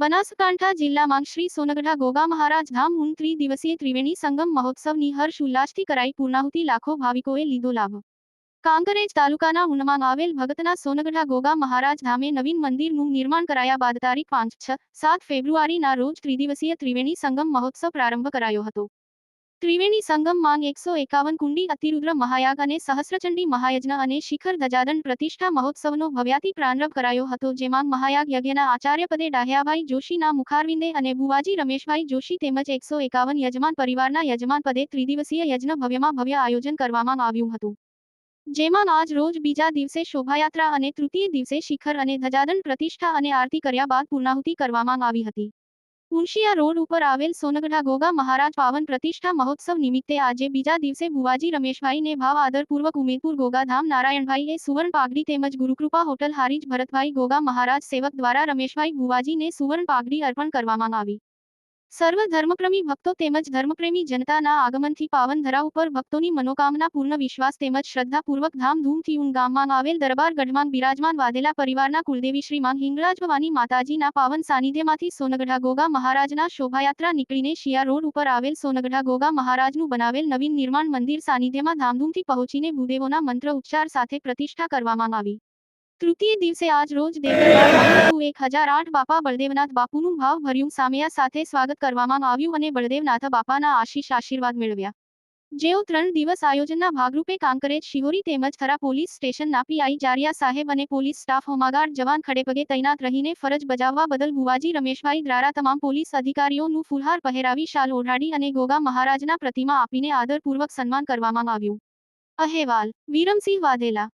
બનાસકાંઠા જિલ્લામાં શ્રી સોનગઢા ગોગા મહારાજ ધામ ઉન ત્રિદિવસીય ત્રિવેણી સંગમ મહોત્સવની હર્ષ ઉલ્લાસથી કરાઈ પૂર્ણાહુતિ લાખો ભાવિકોએ લીધો લાભ. કાંકરેજ તાલુકાના ઉનમાં આવેલ ભગતના સોનગઢા ગોગા મહારાજ ધામે નવીન મંદિરનું નિર્માણ કરાયા બાદ તારીખ પાંચ છ સાત ફેબ્રુઆરીના રોજ ત્રિદિવસીય ત્રિવેણી સંગમ મહોત્સવ પ્રારંભ કરાયો હતો. ત્રિવેણી સંગમ માંગ એકસો એકાવન કુંડી અતિરુદ્ર મહાયાગ અને સહસ્રચંડી મહાયજ્ઞ અને શિખર ધજાદન પ્રતિષ્ઠા મહોત્સવનો ભવ્યાતિ પ્રારંભ કરાયો હતો, જેમાં મહાયાગ યજ્ઞના આચાર્યપદે ડાહ્યાભાઈ જોશીના મુખારવિંદે અને ભુવાજી રમેશભાઈ જોશી તેમજ એકસો એકાવન યજમાન પરિવારના યજમાન પદે ત્રિદિવસીય યજ્ઞ ભવ્યમાં ભવ્ય આયોજન કરવામાં આવ્યું હતું. જેમાં આજ રોજ બીજા દિવસે શોભાયાત્રા અને તૃતીય દિવસે શિખર અને ધજાદન પ્રતિષ્ઠા અને આરતી કર્યા બાદ પૂર્ણાહુતિ કરવામાં આવી હતી. મુનશિયા રોડ ઉપર આવેલ સોનગઢા ગોગા મહારાજ પાવન પ્રતિષ્ઠા મહોત્સવ નિમિત્તે આજે બીજા દિવસે ભુવાજી રમેશભાઈને ભાવ આદરપૂર્વક ઉમેદપુર ગોગાધામ નારાયણભાઈએ સુવર્ણ પાઘડી તેમજ ગુરુકૃપા હોટલ હારીજ ભરતભાઈ ગોગા મહારાજ સેવક દ્વારા રમેશભાઈ ભુવાજીને સુવર્ણ પાઘડી અર્પણ કરવામાં આવી. સર્વ ધર્મપ્રેમી ભક્તો તેમજ ધર્મપ્રેમી જનતાના આગમનથી પાવન ધરા ઉપર ભક્તોની મનોકામના, પૂર્ણ વિશ્વાસ તેમજ શ્રદ્ધાપૂર્વક ધામધૂમથી ઉન ગામમાં આવેલ દરબાર ગઢમાં બિરાજમાન વાદેલા પરિવારના કુલદેવી શ્રીમાં હિંગળાજ ભવાની માતાજીના પાવન સાનિધ્યમાંથી સોનગઢા ગોગા મહારાજના શોભાયાત્રા નીકળીને શિયા રોડ ઉપર આવેલ સોનગઢા ગોગા મહારાજનું બનાવેલ નવીન નિર્માણ મંદિર સાનિધ્યમાં ધામધૂમથી પહોંચીને ભૂદેવોના મંત્ર ઉચ્ચાર સાથે પ્રતિષ્ઠા કરવામાં આવી. તૃતીય દિવસે આજ રોજ દેવદરબાર એક હજાર આઠ બાપા બળદેવનાથ બાપુનું ભાવભર્યું સામયા સાથે સ્વાગત કરવામાં આવ્યું અને બળદેવનાથ બાપાના આશીષ આશીર્વાદ મેળવ્યા જેઓ ત્રણ દિવસ આયોજનના ભાગરૂપે કાંકરેજ શિહોરી તેમજ થરા પોલીસ સ્ટેશનના પીઆઈ જારિયા સાહેબ અને પોલીસ સ્ટાફ હોમાગાર્ડ જવાન ખડેપગે તૈનાત રહીને ફરજ બજાવવા બદલ ભુવાજી રમેશભાઈ દ્વારા તમામ પોલીસ અધિકારીઓનું ફુલહાર પહેરાવી શાલ ઓઢાડી અને ગોગા મહારાજના પ્રતિમા આપીને આદરપૂર્વક સન્માન કરવામાં આવ્યું અહેવાલ વિરમસિંહ વાધેલા